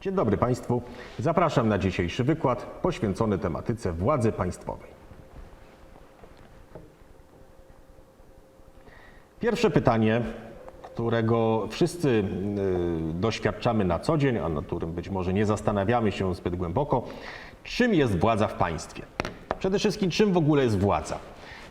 Dzień dobry Państwu. Zapraszam na dzisiejszy wykład poświęcony tematyce władzy państwowej. Pierwsze pytanie, którego wszyscy y, doświadczamy na co dzień, a nad którym być może nie zastanawiamy się zbyt głęboko, czym jest władza w państwie? Przede wszystkim, czym w ogóle jest władza?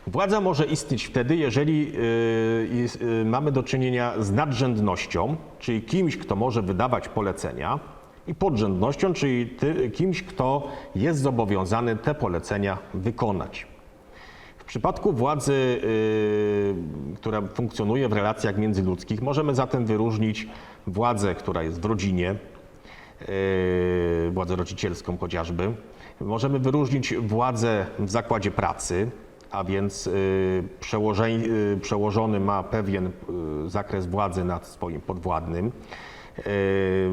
Władza może istnieć wtedy, jeżeli y, y, mamy do czynienia z nadrzędnością, czyli kimś, kto może wydawać polecenia, i podrzędnością, czyli ty, kimś, kto jest zobowiązany te polecenia wykonać. W przypadku władzy, y, która funkcjonuje w relacjach międzyludzkich, możemy zatem wyróżnić władzę, która jest w rodzinie, y, władzę rodzicielską chociażby. Możemy wyróżnić władzę w zakładzie pracy, a więc y, y, przełożony ma pewien y, zakres władzy nad swoim podwładnym. Y,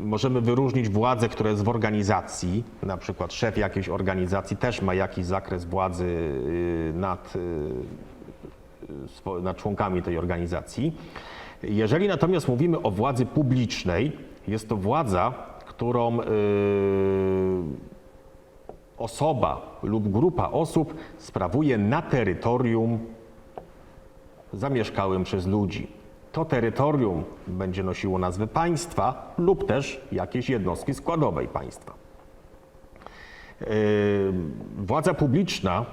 Możemy wyróżnić władzę, która jest w organizacji, na przykład szef jakiejś organizacji też ma jakiś zakres władzy y, nad, y, swo- nad członkami tej organizacji. Jeżeli natomiast mówimy o władzy publicznej, jest to władza, którą osoba lub grupa osób sprawuje na terytorium zamieszkałym przez ludzi. To terytorium będzie nosiło nazwę państwa lub też jakiejś jednostki składowej państwa. Yy, Władza publiczna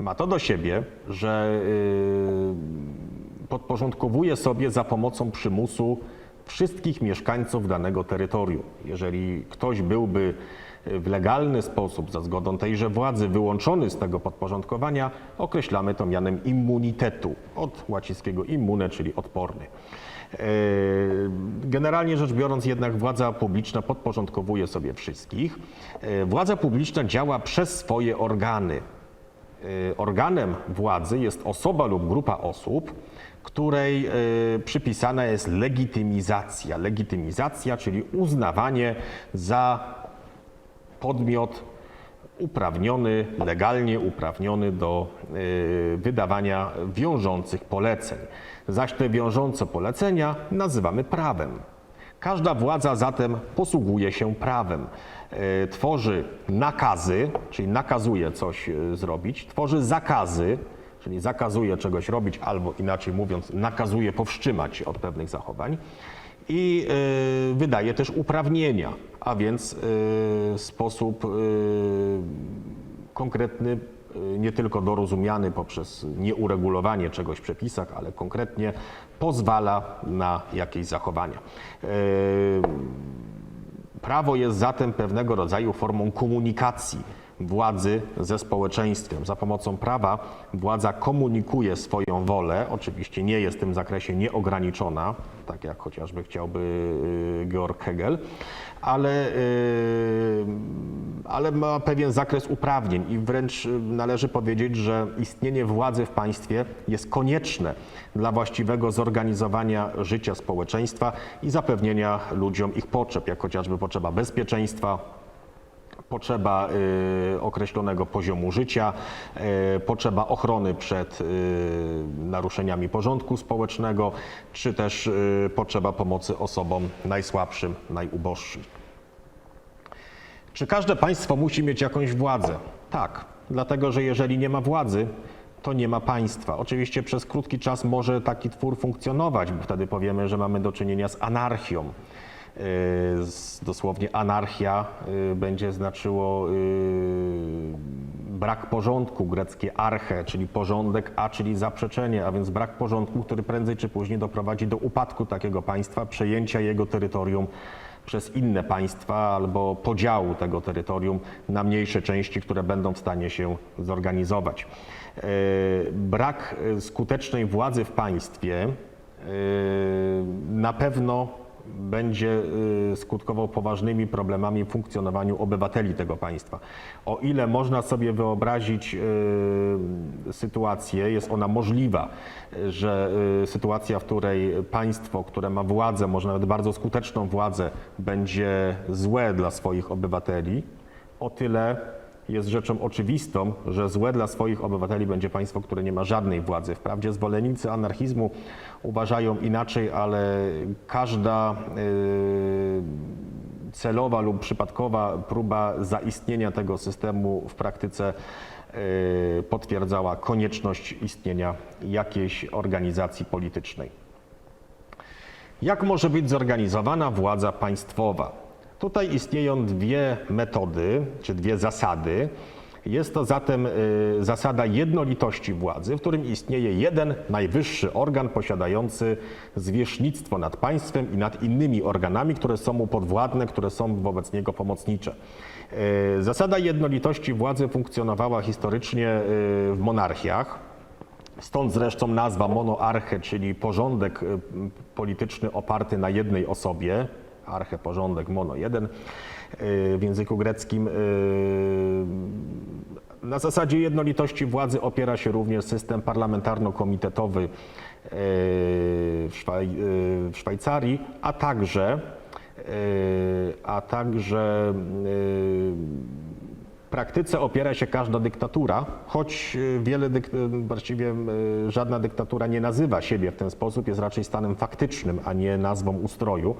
ma to do siebie, że yy, podporządkowuje sobie za pomocą przymusu wszystkich mieszkańców danego terytorium. Jeżeli ktoś byłby w legalny sposób, za zgodą tejże władzy, wyłączony z tego podporządkowania, określamy to mianem immunitetu, od łacińskiego immune, czyli odporny. Yy, Generalnie rzecz biorąc, jednak władza publiczna podporządkowuje sobie wszystkich. Yy, Władza publiczna działa przez swoje organy. Yy, Organem władzy jest osoba lub grupa osób, której yy, przypisana jest legitymizacja. Legitymizacja, czyli uznawanie za podmiot uprawniony, legalnie uprawniony do y, wydawania wiążących poleceń. Zaś te wiążące polecenia nazywamy prawem. Każda władza zatem posługuje się prawem. Y, Tworzy nakazy, czyli nakazuje coś y, zrobić, tworzy zakazy, czyli zakazuje czegoś robić, albo inaczej mówiąc, nakazuje powstrzymać od pewnych zachowań i y, wydaje też uprawnienia, a więc sposób konkretny, nie tylko dorozumiany poprzez nieuregulowanie czegoś w przepisach, ale konkretnie pozwala na jakieś zachowania. Y, Prawo jest zatem pewnego rodzaju formą komunikacji władzy ze społeczeństwem. Za pomocą prawa władza komunikuje swoją wolę, oczywiście nie jest w tym zakresie nieograniczona, tak jak chociażby chciałby y, Georg Hegel, ale, y, ale ma pewien zakres uprawnień i wręcz y, należy powiedzieć, że istnienie władzy w państwie jest konieczne dla właściwego zorganizowania życia społeczeństwa i zapewnienia ludziom ich potrzeb, jak chociażby potrzeba bezpieczeństwa, potrzeba y, określonego poziomu życia, y, potrzeba ochrony przed y, naruszeniami porządku społecznego, czy też potrzeba pomocy osobom najsłabszym, najuboższym. Czy każde państwo musi mieć jakąś władzę? Tak, dlatego że jeżeli nie ma władzy, to nie ma państwa. Oczywiście przez krótki czas może taki twór funkcjonować, bo wtedy powiemy, że mamy do czynienia z anarchią. Dosłownie anarchia yy, będzie znaczyło yy, brak porządku, greckie arche, czyli porządek, a czyli zaprzeczenie, a więc brak porządku, który prędzej czy później doprowadzi do upadku takiego państwa, przejęcia jego terytorium przez inne państwa albo podziału tego terytorium na mniejsze części, które będą w stanie się zorganizować. Yy, Brak skutecznej władzy w państwie na pewno będzie y, skutkował poważnymi problemami w funkcjonowaniu obywateli tego państwa. O ile można sobie wyobrazić y, sytuację, jest ona możliwa, że y, sytuacja, w której państwo, które ma władzę, może nawet bardzo skuteczną władzę, będzie złe dla swoich obywateli, o tyle jest rzeczą oczywistą, że złe dla swoich obywateli będzie państwo, które nie ma żadnej władzy. Wprawdzie zwolennicy anarchizmu uważają inaczej, ale każda yy, celowa lub przypadkowa próba zaistnienia tego systemu w praktyce y, potwierdzała konieczność istnienia jakiejś organizacji politycznej. Jak może być zorganizowana władza państwowa? Tutaj istnieją dwie metody, czy dwie zasady. Jest to zatem y, zasada jednolitości władzy, w którym istnieje jeden najwyższy organ posiadający zwierzchnictwo nad państwem i nad innymi organami, które są mu podwładne, które są wobec niego pomocnicze. Y, Zasada jednolitości władzy funkcjonowała historycznie y, w monarchiach. Stąd zresztą nazwa monoarche, czyli porządek polityczny oparty na jednej osobie. Arche, porządek, mono, jeden y, w języku greckim. y, Na zasadzie jednolitości władzy opiera się również system parlamentarno-komitetowy y, w, Szwaj, w Szwajcarii, a także, a także praktyce opiera się każda dyktatura, choć y, wiele dyk- y, właściwie y, żadna dyktatura nie nazywa siebie w ten sposób, jest raczej stanem faktycznym, a nie nazwą ustroju.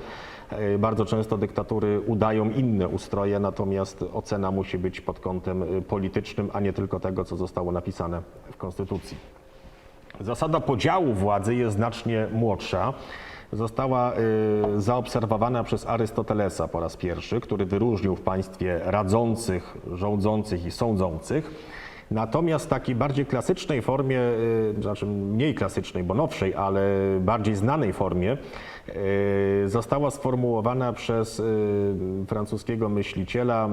Bardzo często dyktatury udają inne ustroje, natomiast ocena musi być pod kątem politycznym, a nie tylko tego, co zostało napisane w Konstytucji. Zasada podziału władzy jest znacznie młodsza. Została y, zaobserwowana przez Arystotelesa po raz pierwszy, który wyróżnił w państwie radzących, rządzących i sądzących. Natomiast w takiej bardziej klasycznej formie, y, znaczy mniej klasycznej, bo nowszej, ale bardziej znanej formie, y, została sformułowana przez francuskiego myśliciela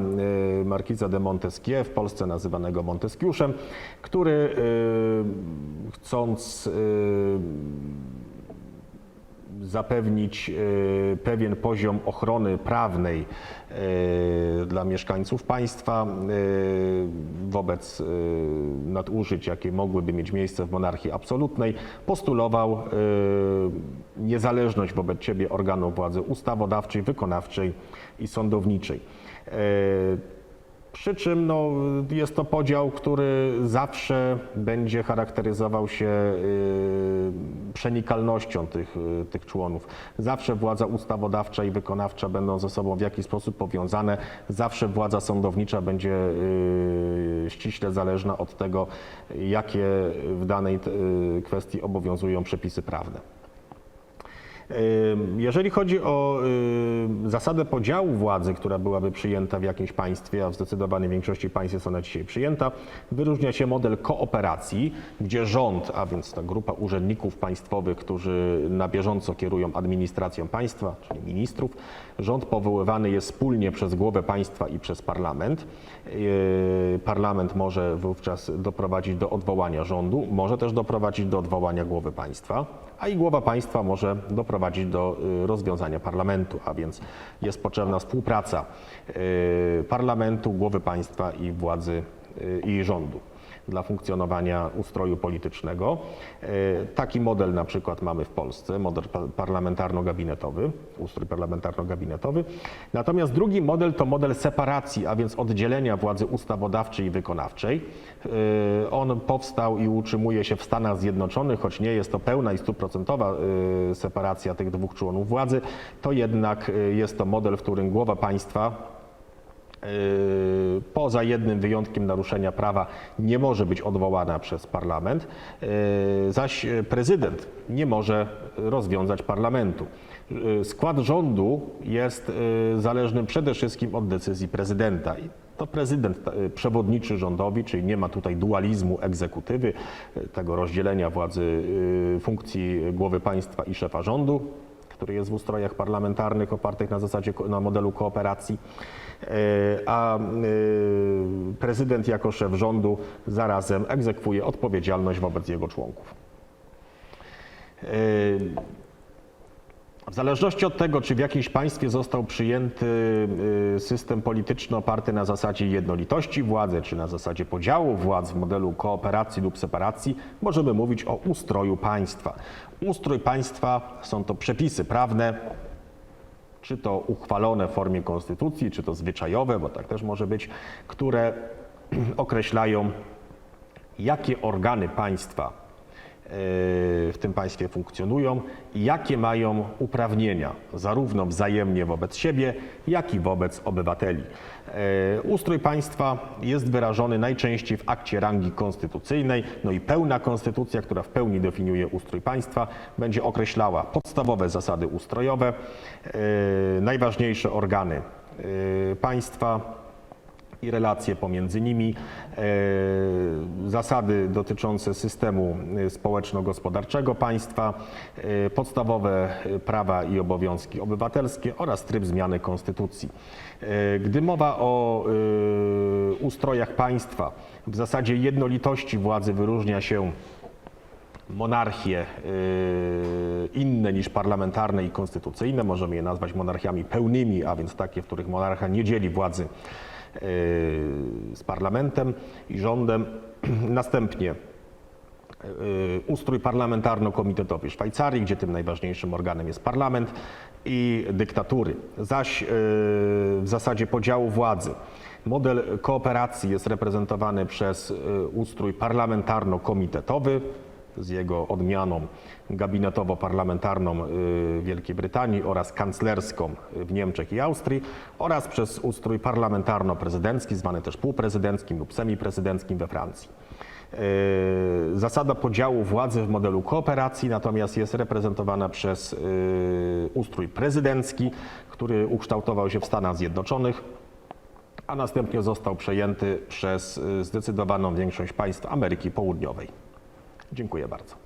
Markiza de Montesquieu, w Polsce nazywanego Monteskiuszem, który chcąc zapewnić e, pewien poziom ochrony prawnej e, dla mieszkańców państwa e, wobec nadużyć, jakie mogłyby mieć miejsce w monarchii absolutnej, postulował niezależność wobec siebie organów władzy ustawodawczej, wykonawczej i sądowniczej. Przy czym no, jest to podział, który zawsze będzie charakteryzował się y, przenikalnością tych, y, tych członów. Zawsze władza ustawodawcza i wykonawcza będą ze sobą w jakiś sposób powiązane. Zawsze władza sądownicza będzie y, ściśle zależna od tego, jakie w danej y, kwestii obowiązują przepisy prawne. Jeżeli chodzi o zasadę podziału władzy, która byłaby przyjęta w jakimś państwie, a w zdecydowanej większości państw jest ona dzisiaj przyjęta, wyróżnia się model kooperacji, gdzie rząd, a więc ta grupa urzędników państwowych, którzy na bieżąco kierują administracją państwa, czyli ministrów, rząd powoływany jest wspólnie przez głowę państwa i przez parlament. Yy, Parlament może wówczas doprowadzić do odwołania rządu, może też doprowadzić do odwołania głowy państwa, a i głowa państwa może doprowadzić do y, rozwiązania parlamentu, a więc jest potrzebna współpraca y, parlamentu, głowy państwa i władzy y, i rządu dla funkcjonowania ustroju politycznego. Y, Taki model na przykład mamy w Polsce, model pa- parlamentarno-gabinetowy, ustrój parlamentarno-gabinetowy. Natomiast drugi model to model separacji, a więc oddzielenia władzy ustawodawczej i wykonawczej. Y, On powstał i utrzymuje się w Stanach Zjednoczonych, choć nie jest to pełna i stuprocentowa y, separacja tych dwóch członów władzy, to jednak jest to model, w którym głowa państwa Poza jednym wyjątkiem naruszenia prawa nie może być odwołana przez parlament, yy, zaś prezydent nie może rozwiązać parlamentu. Yy, Skład rządu jest yy, zależny przede wszystkim od decyzji prezydenta. To prezydent przewodniczy rządowi, czyli nie ma tutaj dualizmu egzekutywy, tego rozdzielenia władzy funkcji głowy państwa i szefa rządu który jest w ustrojach parlamentarnych opartych na zasadzie, na modelu kooperacji, E, a e, prezydent jako szef rządu zarazem egzekwuje odpowiedzialność wobec jego członków. W zależności od tego, czy w jakimś państwie został przyjęty y, system polityczny oparty na zasadzie jednolitości władzy, czy na zasadzie podziału władz w modelu kooperacji lub separacji, możemy mówić o ustroju państwa. Ustrój państwa są to przepisy prawne, czy to uchwalone w formie konstytucji, czy to zwyczajowe, bo tak też może być, które określają, jakie organy państwa w tym państwie funkcjonują i jakie mają uprawnienia, zarówno wzajemnie wobec siebie, jak i wobec obywateli. E, Ustrój państwa jest wyrażony najczęściej w akcie rangi konstytucyjnej, no i pełna konstytucja, która w pełni definiuje ustrój państwa, będzie określała podstawowe zasady ustrojowe, e, najważniejsze organy e, państwa, i relacje pomiędzy nimi, e, zasady dotyczące systemu e, społeczno-gospodarczego państwa, e, podstawowe prawa i obowiązki obywatelskie oraz tryb zmiany konstytucji. Gdy mowa o ustrojach państwa, w zasadzie jednolitości władzy wyróżnia się monarchie inne niż parlamentarne i konstytucyjne. Możemy je nazwać monarchiami pełnymi, a więc takie, w których monarcha nie dzieli władzy z parlamentem i rządem. Następnie y, ustrój parlamentarno-komitetowy Szwajcarii, gdzie tym najważniejszym organem jest parlament i dyktatury. Zaś y, w zasadzie podziału władzy. Model kooperacji jest reprezentowany przez ustrój parlamentarno-komitetowy z jego odmianą gabinetowo-parlamentarną y, Wielkiej Brytanii oraz kanclerską w Niemczech i Austrii oraz przez ustrój parlamentarno-prezydencki, zwany też półprezydenckim lub semiprezydenckim we Francji. Yy, Zasada podziału władzy w modelu kooperacji natomiast jest reprezentowana przez ustrój prezydencki, który ukształtował się w Stanach Zjednoczonych, a następnie został przejęty przez zdecydowaną większość państw Ameryki Południowej. Dziękuję bardzo.